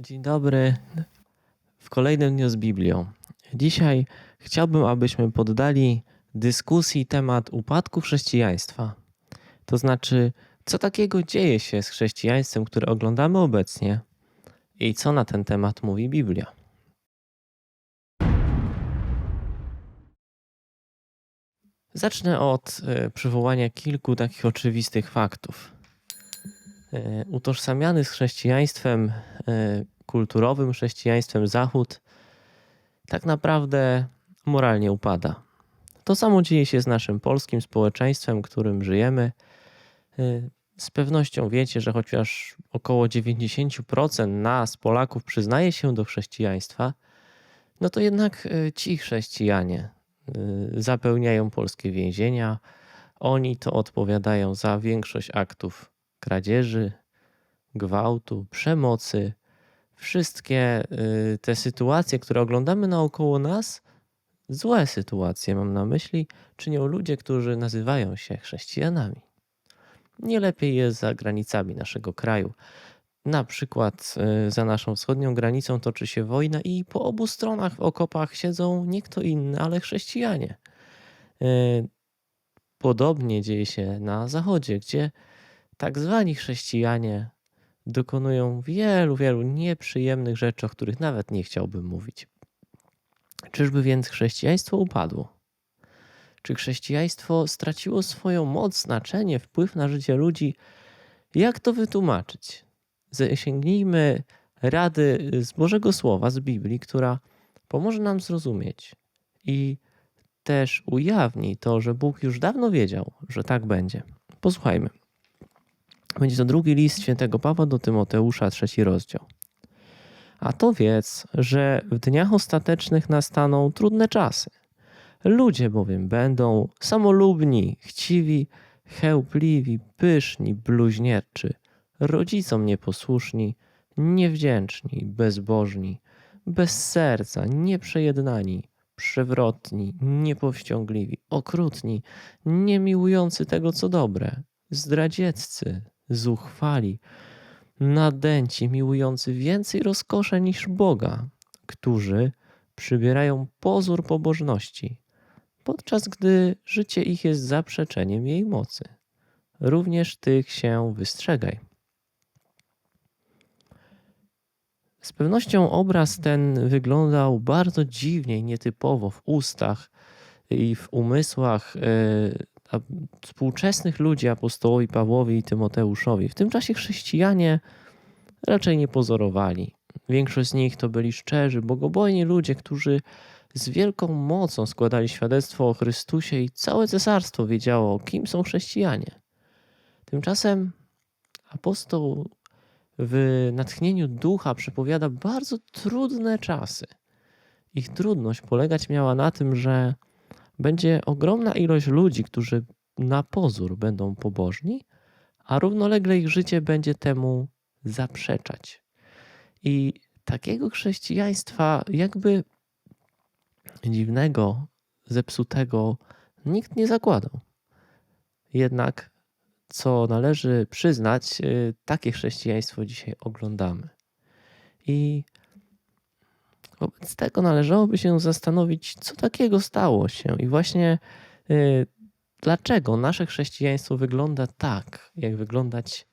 Dzień dobry. W kolejnym dniu z Biblią. Dzisiaj chciałbym, abyśmy poddali dyskusji temat upadku chrześcijaństwa. To znaczy, co takiego dzieje się z chrześcijaństwem, które oglądamy obecnie i co na ten temat mówi Biblia. Zacznę od e, przywołania kilku takich oczywistych faktów. E, Utożsamiany z chrześcijaństwem e, kulturowym, chrześcijaństwem Zachód, tak naprawdę moralnie upada. To samo dzieje się z naszym polskim społeczeństwem, którym żyjemy. E, Z pewnością wiecie, że chociaż około 90% nas, Polaków, przyznaje się do chrześcijaństwa, no to jednak ci chrześcijanie zapełniają polskie więzienia. Oni to odpowiadają za większość aktów kradzieży, gwałtu, przemocy. Wszystkie y, te sytuacje, które oglądamy naokoło nas, złe sytuacje mam na myśli, czynią ludzie, którzy nazywają się chrześcijanami. Nie lepiej jest za granicami naszego kraju. Na przykład y, za naszą wschodnią granicą toczy się wojna i po obu stronach w okopach siedzą nie kto inny, ale chrześcijanie. Y, Podobnie dzieje się na zachodzie, gdzie tak zwani chrześcijanie dokonują wielu, wielu nieprzyjemnych rzeczy, o których nawet nie chciałbym mówić. Czyżby więc chrześcijaństwo upadło? Czy chrześcijaństwo straciło swoją moc, znaczenie, wpływ na życie ludzi? Jak to wytłumaczyć? Zasięgnijmy rady z Bożego Słowa, z Biblii, która pomoże nam zrozumieć i też ujawni to, że Bóg już dawno wiedział, że tak będzie. Posłuchajmy. Będzie to drugi list świętego Pawła do Tymoteusza, trzeci rozdział. A to wiedz, że w dniach ostatecznych nastaną trudne czasy. Ludzie bowiem będą samolubni, chciwi, chełpliwi, pyszni, bluźnierczy, rodzicom nieposłuszni, niewdzięczni, bezbożni, bez serca, nieprzejednani, przewrotni, niepowściągliwi, okrutni, niemiłujący tego, co dobre, zdradzieccy, zuchwali, nadęci, miłujący więcej rozkosze niż Boga, którzy przybierają pozór pobożności, podczas gdy życie ich jest zaprzeczeniem jej mocy. Również tych się wystrzegaj. Z pewnością obraz ten wyglądał bardzo dziwnie i nietypowo w ustach i w umysłach a- współczesnych ludzi apostołowi Pawłowi i Tymoteuszowi. W tym czasie chrześcijanie raczej nie pozorowali. Większość z nich to byli szczerzy, bogobojni ludzie, którzy z wielką mocą składali świadectwo o Chrystusie i całe cesarstwo wiedziało, kim są chrześcijanie. Tymczasem apostoł w natchnieniu ducha przepowiada bardzo trudne czasy. Ich trudność polegać miała na tym, że będzie ogromna ilość ludzi, którzy na pozór będą pobożni, a równolegle ich życie będzie temu zaprzeczać. I takiego chrześcijaństwa, jakby dziwnego, zepsutego, nikt nie zakładał. Jednak, co należy przyznać, y, takie chrześcijaństwo dzisiaj oglądamy. I wobec tego należałoby się zastanowić, co takiego stało się i właśnie y, dlaczego nasze chrześcijaństwo wygląda tak, jak wyglądać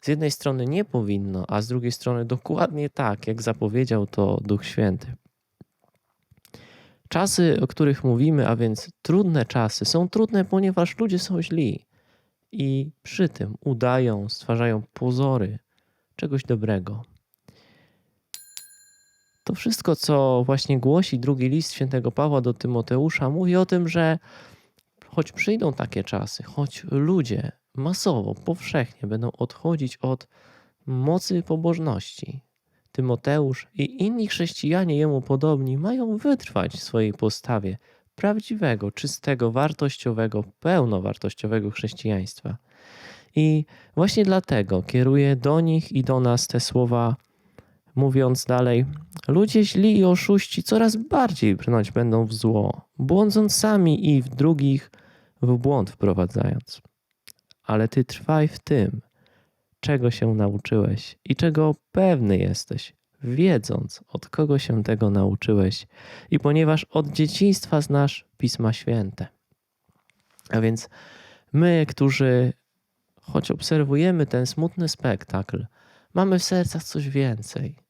z jednej strony nie powinno, a z drugiej strony dokładnie tak, jak zapowiedział to Duch Święty. Czasy, o których mówimy, a więc trudne czasy, są trudne, ponieważ ludzie są źli i przy tym udają, stwarzają pozory czegoś dobrego. To wszystko, co właśnie głosi drugi list świętego Pawła do Tymoteusza, mówi o tym, że choć przyjdą takie czasy, choć ludzie masowo, powszechnie będą odchodzić od mocy pobożności, Tymoteusz i inni chrześcijanie jemu podobni mają wytrwać w swojej postawie prawdziwego, czystego, wartościowego, pełnowartościowego chrześcijaństwa. I właśnie dlatego kieruję do nich i do nas te słowa, mówiąc dalej: Ludzie źli i oszuści coraz bardziej brnąć będą w zło, błądząc sami i w drugich w błąd wprowadzając. Ale ty trwaj w tym, czego się nauczyłeś i czego pewny jesteś, wiedząc, od kogo się tego nauczyłeś i ponieważ od dzieciństwa znasz Pisma Święte. A więc my, którzy choć obserwujemy ten smutny spektakl, mamy w sercach coś więcej.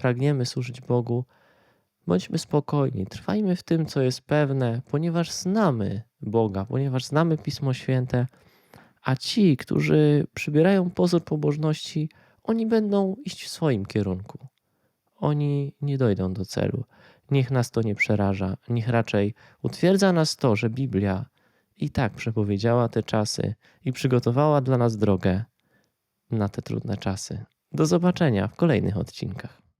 Pragniemy służyć Bogu. Bądźmy spokojni, trwajmy w tym, co jest pewne, ponieważ znamy Boga, ponieważ znamy Pismo Święte, a ci, którzy przybierają pozór pobożności, oni będą iść w swoim kierunku. Oni nie dojdą do celu. Niech nas to nie przeraża, niech raczej utwierdza nas to, że Biblia i tak przepowiedziała te czasy i przygotowała dla nas drogę na te trudne czasy. Do zobaczenia w kolejnych odcinkach.